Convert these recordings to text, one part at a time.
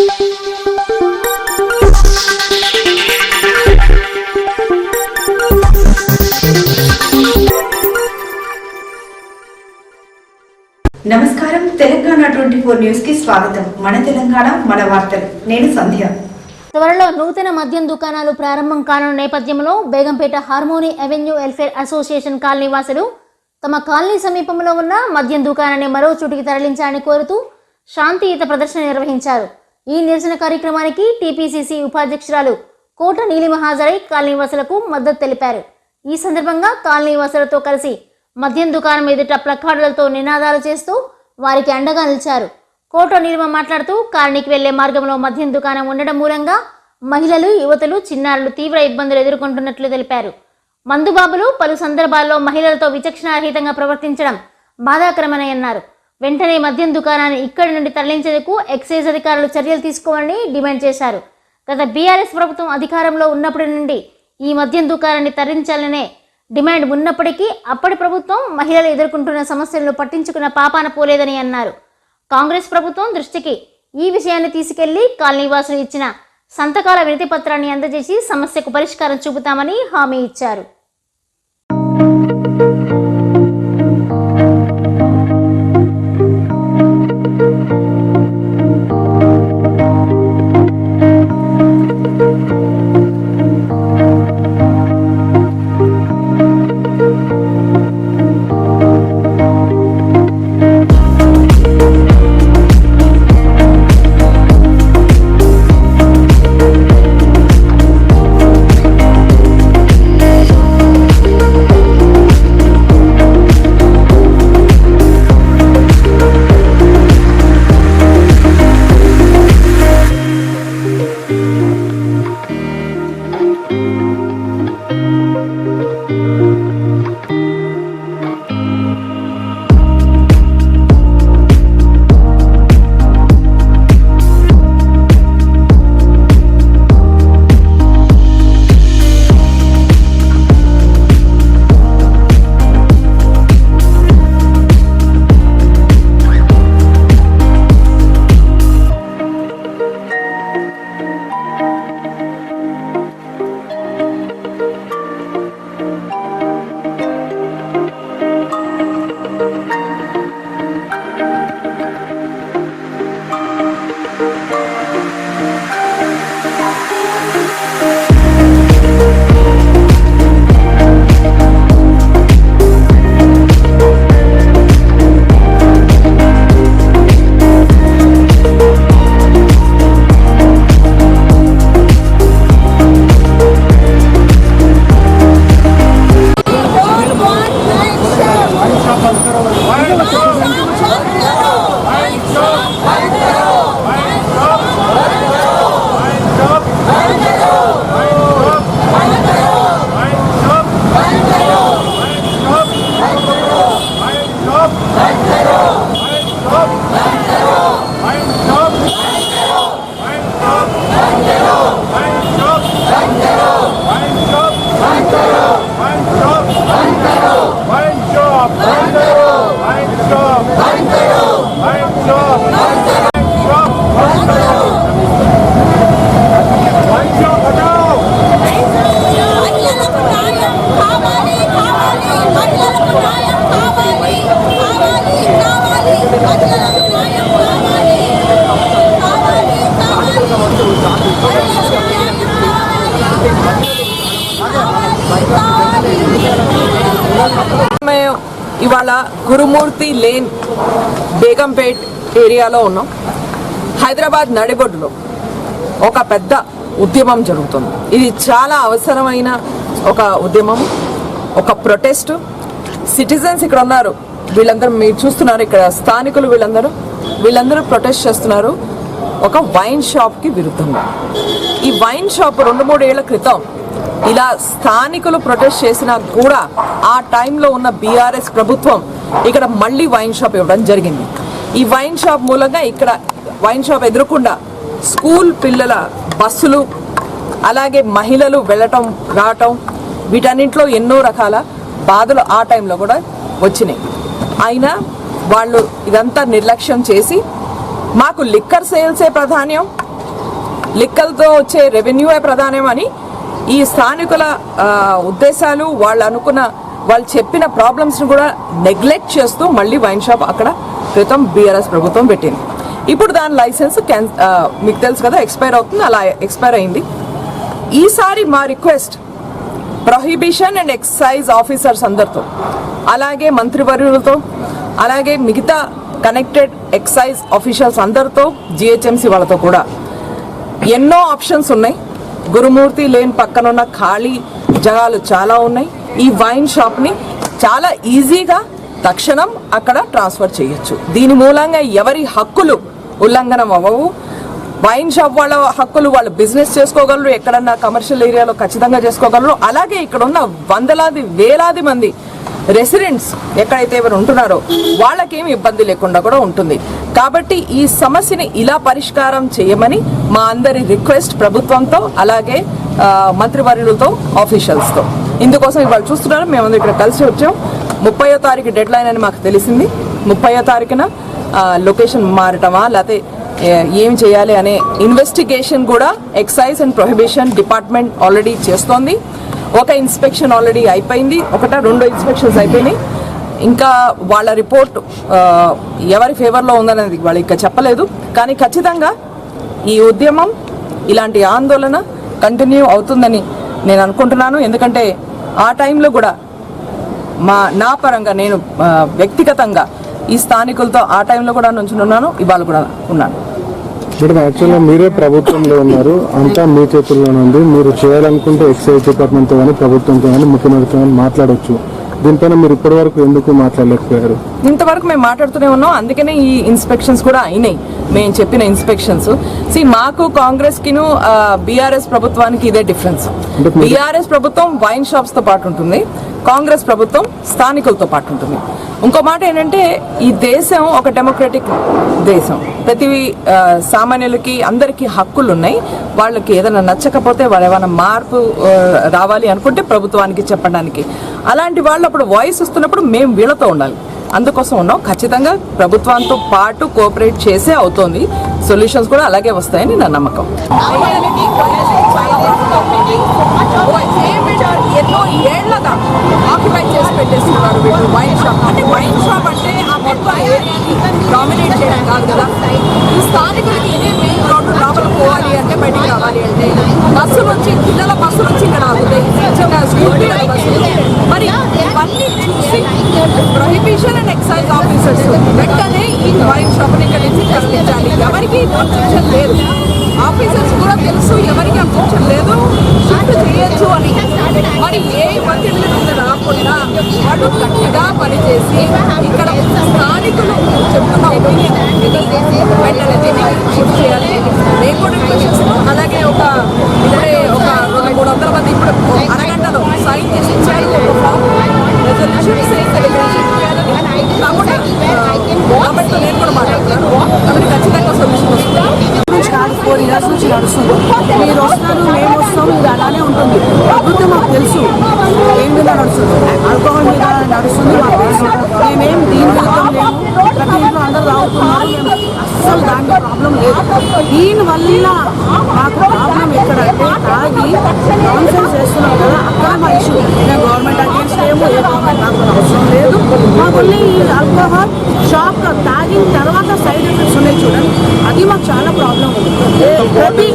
నమస్కారం. Telangana twenty four న్యూస్కి స్వాగతం. మన తెలంగాణ మన వార్తలు. నేను సంధ్య. త్వరలో నూతన మద్యం దుకాణాలు ప్రారంభం కానున్న నేపథ్యంలో Begumpet harmony avenue welfare association colony వాసులు తమ కాలనీ సమీపంలో ఉన్న మద్యం దుకాణాన్ని మరో చోటికి తరలించాలని కోరుతూ శాంతియుత ప్రదర్శన నిర్వహించారు. ఈ నిరసన కార్యక్రమానికి టీపీసీసీ ఉపాధ్యక్షురాలు కోట నీలిమ హాజరై కాలనీవాసులకు మద్దతు తెలిపారు. ఈ సందర్భంగా కాలనీవాసులతో కలిసి మద్యం దుకాణం ఎదుట ప్లకార్డులతో నినాదాలు చేస్తూ వారికి అండగా నిలిచారు. కోట నీలిమ మాట్లాడుతూ కాలనీకి వెళ్ళే మార్గంలో మద్యం దుకాణం ఉండడం మూలంగా మహిళలు యువతులు చిన్నారులు తీవ్ర ఇబ్బందులు ఎదుర్కొంటున్నట్లు తెలిపారు. మందుబాబులు పలు సందర్భాల్లో మహిళలతో విచక్షణారహితంగా ప్రవర్తించడం బాధాకరమని అన్నారు. వెంటనే మద్యం దుకాణాన్ని ఇక్కడి నుండి తరలించేందుకు ఎక్సైజ్ అధికారులు చర్యలు తీసుకోవాలని డిమాండ్ చేశారు. గత బీఆర్ఎస్ ప్రభుత్వం అధికారంలో ఉన్నప్పటి నుండి ఈ మద్యం దుకాణాన్ని తరలించాలనే డిమాండ్ ఉన్నప్పటికీ అప్పటి ప్రభుత్వం మహిళలు ఎదుర్కొంటున్న సమస్యలను పట్టించుకున్న పాపాన పోలేదని అన్నారు. కాంగ్రెస్ ప్రభుత్వం దృష్టికి ఈ విషయాన్ని తీసుకెళ్ళి కాలనీవాసులు ఇచ్చిన సంతకాల వినతి పత్రాన్ని అందజేసి సమస్యకు పరిష్కారం చూపుతామని హామీ ఇచ్చారు. గురుమూర్తి లేన్ బేగంపేట్ ఏరియాలో ఉన్నాం. హైదరాబాద్ నడిబొడ్డులో ఒక పెద్ద ఉద్యమం జరుగుతుంది. ఇది చాలా అవసరమైన ఒక ఉద్యమం ఒక ప్రొటెస్ట్. సిటిజన్స్ ఇక్కడ ఉన్నారు. వీళ్ళందరూ మీరు చూస్తున్నారు ఇక్కడ స్థానికులు వీళ్ళందరూ. వీళ్ళందరూ ప్రొటెస్ట్ చేస్తున్నారు. ఒక వైన్ షాప్కి విరుద్ధంగా. ఈ వైన్ షాప్ రెండు మూడేళ్ళ క్రితం ఇలా స్థానికులు ప్రొటెస్ట్ చేసినా కూడా ఆ టైంలో ఉన్న బీఆర్ఎస్ ప్రభుత్వం ఇక్కడ మళ్ళీ వైన్ షాప్ ఇవ్వడం జరిగింది. ఈ వైన్ షాప్ మూలంగా ఇక్కడ వైన్ షాప్ ఎదురకుండా స్కూల్ పిల్లల బస్సులు అలాగే మహిళలు వెళ్ళటం రావటం వీటన్నింటిలో ఎన్నో రకాల బాధలు ఆ టైంలో కూడా వచ్చినాయి. అయినా వాళ్ళు ఇదంతా నిర్లక్ష్యం చేసి మాకు లిక్కర్ సేల్సే ప్రాధాన్యం లిక్కర్తో వచ్చే రెవెన్యూయే ప్రధానమని ఈ స్థానికుల ఉద్దేశాలు వాళ్ళు అనుకున్న వాళ్ళు చెప్పిన ప్రాబ్లమ్స్ని కూడా నెగ్లెక్ట్ చేస్తూ మళ్ళీ వైన్ షాప్ అక్కడ క్రితం బీఆర్ఎస్ ప్రభుత్వం పెట్టింది. ఇప్పుడు దాని లైసెన్స్ క్యాన్ మీకు తెలుసు కదా ఎక్స్పైర్ అవుతుంది అలా ఎక్స్పైర్ అయింది. ఈసారి మా request prohibition and excise officers అందరితో అలాగే మంత్రివర్యులతో అలాగే మిగతా కనెక్టెడ్ ఎక్సైజ్ ఆఫీషియల్స్ అందరితో జిహెచ్ఎంసీ వాళ్ళతో కూడా. ఎన్నో ఆప్షన్స్ ఉన్నాయి. గురుమూర్తి లేన్ పక్కనున్న ఖాళీ జగాలు చాలా ఉన్నాయి. ఈ వైన్ షాప్ని చాలా ఈజీగా తక్షణం అక్కడ ట్రాన్స్ఫర్ చేయొచ్చు. దీని మూలంగా ఎవరి హక్కులు ఉల్లంఘనం అవ్వవు. వైన్ షాప్ వాళ్ళ హక్కులు వాళ్ళు బిజినెస్ చేసుకోగలరు ఎక్కడన్నా కమర్షియల్ ఏరియాలో ఖచ్చితంగా చేసుకోగలరు. అలాగే ఇక్కడ ఉన్న వందలాది వేలాది మంది రెసిడెంట్స్ ఎక్కడైతే ఎవరు ఉంటున్నారో వాళ్ళకేమి ఇబ్బంది లేకుండా కూడా ఉంటుంది. కాబట్టి ఈ సమస్యని ఇలా పరిష్కారం చేయమని మా అందరి రిక్వెస్ట్ ప్రభుత్వంతో అలాగే మంత్రివర్యులతో ఆఫీషియల్స్తో. ఇందుకోసం ఇవాళ చూస్తున్నారు మేమందరం ఇక్కడ కలిసి వచ్చాం. ముప్పయో తారీఖు డెడ్ లైన్ అని మాకు తెలిసింది. ముప్పయో తారీఖున లొకేషన్ మారటమా లేకపోతే ఏం చేయాలి అనే ఇన్వెస్టిగేషన్ కూడా excise and prohibition department already చేస్తోంది. ఒక ఇన్స్పెక్షన్ ఆల్రెడీ అయిపోయింది ఒకట రెండో ఇన్స్పెక్షన్స్ అయిపోయినాయి. ఇంకా వాళ్ళ రిపోర్ట్ ఎవరి ఫేవర్లో ఉందనేది వాళ్ళు ఇంకా చెప్పలేదు. కానీ ఖచ్చితంగా ఈ ఉద్యమం ఇలాంటి ఆందోళన కంటిన్యూ అవుతుందని నేను అనుకుంటున్నాను. ఎందుకంటే ఆ టైంలో కూడా మా నా పరంగా నేను వ్యక్తిగతంగా ఈ స్థానికులతో ఆ టైంలో కూడా నుంచున్నాను ఇవాళ కూడా ఉన్నాను. మేడం యాక్చువల్గా మీరే ప్రభుత్వంలో ఉన్నారు. అంతా మీ చేతుల్లోనే ఉంది. మీరు చేయాలనుకుంటే ఎక్సైజ్ డిపార్ట్మెంట్తో కానీ ప్రభుత్వంతో కానీ ముఖ్యమంత్రితో కానీ మాట్లాడొచ్చు. దీనిపైన మీరు ఇప్పటి వరకు ఎందుకు మాట్లాడలేకపోయారు? ఇంతవరకు మేము మాట్లాడుతూనే ఉన్నాం. అందుకనే ఈ ఇన్స్పెక్షన్స్ కూడా అయినాయి. మేము చెప్పిన ఇన్స్పెక్షన్స్. సి మాకు కాంగ్రెస్ కిను బీఆర్ఎస్ ప్రభుత్వానికి ఇదే డిఫరెన్స్. బీఆర్ఎస్ ప్రభుత్వం వైన్ షాప్స్తో పాటు ఉంటుంది. కాంగ్రెస్ ప్రభుత్వం స్థానికులతో పాటు ఉంటుంది. ఇంకో మాట ఏంటంటే ఈ దేశం ఒక డెమోక్రటిక్ దేశం. ప్రతి సామాన్యులకి అందరికీ హక్కులు ఉన్నాయి వాళ్ళకి ఏదైనా నచ్చకపోతే వాళ్ళు ఏమైనా మార్పు రావాలి అనుకుంటే ప్రభుత్వానికి చెప్పడానికి. అలాంటి వాళ్ళు అప్పుడు వాయిస్ ఇస్తున్నప్పుడు మేము వీళ్ళతో ఉండాలి. అందుకోసం ఉన్నాం. ఖచ్చితంగా ప్రభుత్వంతో పాటు కోఆపరేట్ చేసే అవుతోంది. సొల్యూషన్స్ కూడా అలాగే వస్తాయని నా నమ్మకం. ఏళ్ళగా ఆక్యుపై చేసి పెట్టేస్తున్నారు వీళ్ళు? వైన్ షాప్ అంటే వైన్ షాప్ అంటే ఆ మొత్తం ఏరియాని డామినేట్ చేయడం కాదు కదా? స్థానికులకి ఇదే మెయిన్ రోడ్డు లోపల పోవాలి అంటే బయటికి రావాలి అంటే బస్సు వచ్చి పిల్లల బస్సు వచ్చి ఇక్కడ ఆగుతాయి. చిన్న స్కూల్ పిల్లల బస్సులు మరి ఇవన్నీ చూసి ప్రొహిబిషన్ అండ్ ఎక్సైజ్ ఆఫీసర్స్ వెంటనే ఈ వైన్ షాప్ని ఇక్కడ నుంచి తరలించాలి. ఎవరికి అబ్జెక్షన్ లేదు. ఆఫీసర్స్ కూడా తెలుసు ఎవరికి అబ్జెక్షన్ లేదు. షిఫ్ట్ చేయొచ్చు అని. మరి ఏ ఒత్తిడి మీద రాకుండా వాళ్ళు గట్టిగా పనిచేసి ఇక్కడ స్థానికులు చెప్తున్న ఒపీనియన్ వెంటనే దీన్ని షిఫ్ట్ చేయాలి నేను కూడా అలాగే ఒక ఇద్దరే ఒక రెండు మూడు వందల మంది ఇప్పుడు అరగంటలో సైన్ చేసి ఇచ్చారు ఒక ఫామ్ రెజల్యూషన్ కాకుండా గవర్నమెంట్తో నేను కూడా మాట్లాడుతున్నాను. కాబట్టి ఖచ్చితంగా సొల్యూషన్ వస్తుంది. కాదు ఫోర్ ఇయర్స్ నుంచి నడుస్తుంది మీరు వస్తారు మేము వస్తాము ఇది అలానే ఉంటుంది. ప్రభుత్వం మాకు తెలుసు ఏం విధంగా నడుస్తుంది ఆల్కహాల్ నడుస్తుంది మేమేం దీని విరుద్ధం లేము. ప్రతి ఇంట్లో అందరూ తాగుతున్నారు మేము అస్సలు దాంట్లో ప్రాబ్లం లేదు. దీని వల్ల మాకు ప్రాబ్లం ఎక్కడంటే తాగి నాన్సెన్స్ చేస్తున్నాం కదా. అక్కడ మా ఇష్యూ మేము గవర్నమెంట్ అగేన్స్ట్ ఏమో ఏ గవర్నమెంట్ నాకు అవసరం లేదు మాకు ఈ ఆల్కహాల్ షాప్ తాగిన తర్వాత సైడ్ ఎఫెక్ట్స్ ఉన్నాయి చూడండి అది మాకు చాలా ప్రాబ్లం ఉంది ప్రతి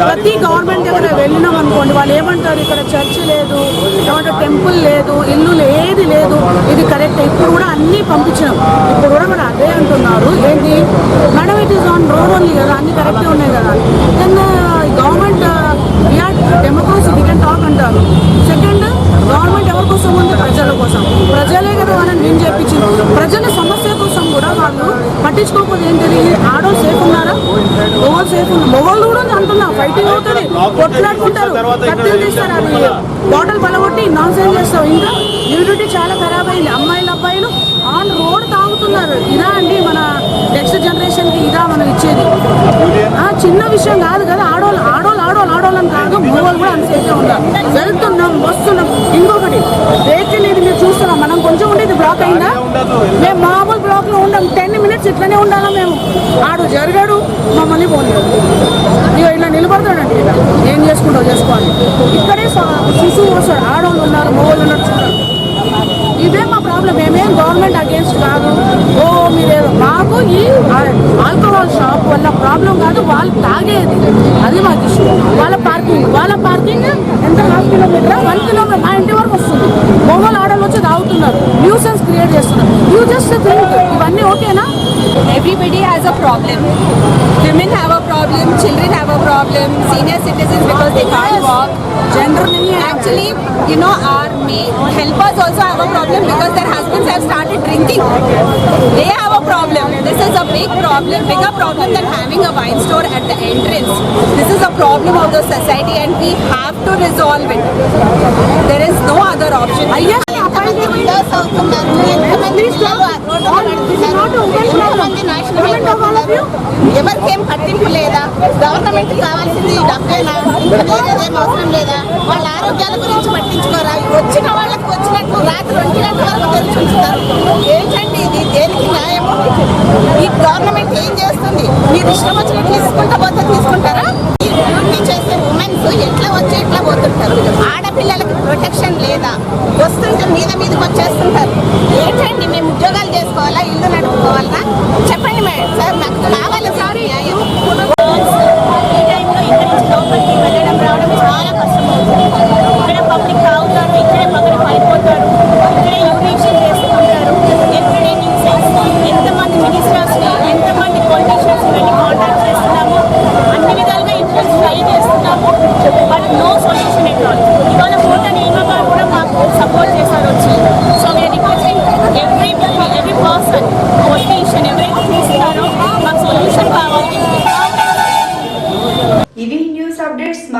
ప్రతి గవర్నమెంట్ దగ్గర వెళ్ళినాం అనుకోండి వాళ్ళు ఏమంటారు ఇక్కడ చర్చ్ లేదు ఏమంటే టెంపుల్ లేదు ఇల్లు ఏది లేదు ఇది కరెక్ట్ ఇప్పుడు కూడా అన్నీ పంపించినాం ఇప్పుడు కూడా కూడా అదే అంటున్నారు. ఏంటి? Madam it is on road only కదా. అన్ని కరెక్టే ఉన్నాయి కదా then government we are democracy we can talk అంటారు సెకండ్ గవర్నమెంట్ ఎవరి కోసం ఉంది ప్రజల కోసం ప్రజలే కదా వాళ్ళని నేను చెప్పించింది ప్రజల సమస్య కోసం కూడా వాళ్ళు పట్టించుకోకపోతే తెలియదు ఆడోళ్ళు సేఫ్ ఉన్నారా? మొగోళ్ళు సేఫ్ ఉన్నారు మొగోళ్ళు కూడా అంటున్నా. ఫైటింగ్ అవుతుంది. కొట్లాడుకుంటారు. కత్తులు తీస్తారు అది. బాటిల్ పలగొట్టి నాన్ సెన్స్ చేస్తావు. ఇంకా యూనిటీ చాలా ఖరాబ్ అయింది. అమ్మాయిలు అబ్బాయిలు ఆన్ రోడ్ తాగుతున్నారు. ఇదా అండి మన నెక్స్ట్ జనరేషన్కి ఇదా మనం ఇచ్చేది? ఆ, చిన్న విషయం కాదు కదా. ఆడోళ్ళు ఆడోళ్ళు ఆడోళ్ళు ఆడోళ్ళని కాదు. మూవలు కూడా అన్సేఫ్గా ఉన్నారు. వెళ్తున్నాం వస్తున్నాం. ఇంకొకటి వెహికల్ ఇది మీరు చూస్తున్నాం. మనం కొంచెం ఉండేది బ్లాక్ అయిందా? మేము వచ్చి ఇట్లనే ఉండాలా మేము? ఆడు జరిగాడు మమ్మల్ని పోలేడు ఇక ఇలా నిలబడతాడండి ఇలా ఏం చేసుకుంటావు చేసుకోవాలి ఇక్కడే శిశువు వస్తాడు. ఆడవాళ్ళు ఉన్నారు మగవాళ్ళు ఉన్నారు చూడండి ఇదే మా ప్రాబ్లం మేమేం గవర్నమెంట్ అగేన్స్ట్ కాదు. ఓ మీరేదో మాకు ఈ ఆల్కహాల్ షాప్ వల్ల ప్రాబ్లం కాదు వాళ్ళు తాగేది. అది మాకు ఇష్టం వాళ్ళ పార్కింగ్ వాళ్ళ పార్కింగ్ ఎంత హాఫ్ కిలోమీటర్ వన్ కిలోమీటర్ మా ఇంటి వరకు వస్తుంది. మొబైల్ ఆడలు వచ్చి తాగుతున్నారు. న్యూసెన్స్ క్రియేట్ చేస్తున్నారు. యూ జస్ట్ థింక్ ఇవన్నీ ఓకేనా everybody has a problem. Women have a problem, children have a problem, senior citizens because they can't walk. Generally, actually, you know, our maid helpers also have a problem because their husbands have started drinking. They have a problem. This is a big problem, bigger problem than having a wine store at the entrance. This is a problem of the society and we have to resolve it. There is no other option. విండోస్ అవుతున్నారు. ఎంతమంది ఎంతమంది నాశనం ఎవరికేం పట్టింపు లేదా? Government కావాల్సింది డబ్బేనా వేరేదేం అవసరం లేదా? వాళ్ళ ఆరోగ్యాల గురించి పట్టించుకోరా? వచ్చిన వాళ్ళకి వచ్చినట్టు రాత్రి గంట వరకు తెరిచి ఉంచుతారు. ఏంటండి ఇది? దేనికి న్యాయము? ఈ గవర్నమెంట్ ఏం చేస్తుంది? మీరు ఇష్టం వచ్చినట్టు తీసుకుంటా పోతే తీసుకుంటారా ఈ డ్యూటీ చేసే ఉమెన్స్ ఎట్లా వచ్చి ఎట్లా పోతుంటారు ఆడపిల్లలకి ప్రొటెక్షన్ లేదా వస్తుంటే మీద మీదకి వచ్చేస్తుంటారు ఏంటండి మేము ఉద్యోగాలు చేసుకోవాలా ఇల్లు నడుపుకోవాలా చెప్పండి మేడం సార్ నాకు కావాలి సార్ న్యాయం ఈ టైంలో ఇక్కడి నుంచి లోపలికి వెళ్ళడం రావడం చాలా కష్టం ఇక్కడ పబ్లిక్ తాగుతారు ఇక్కడే పక్కన పడిపోతారు ఇక్కడే యూరినేషన్ చేసుకుంటారు ఎక్కడే న్యూసెన్స్ ఎంతమంది మినిస్టర్స్ని ఎంతమంది పొలిటీషియన్స్ వెళ్ళి కాంటాక్ట్ చేస్తున్నాము అన్ని విధాలుగా ఇంట్రెస్ట్ ట్రై చేస్తున్నాము but no solution at all ఇవాళ ఫోటో నియమ గారు కూడా మాకు సపోర్ట్ చేశారు వచ్చి so we are requesting every every person politician ఎవరైతే చూస్తున్నారో మాకు సొల్యూషన్ కావాలి ఇవి న్యూస్ అప్డేట్స్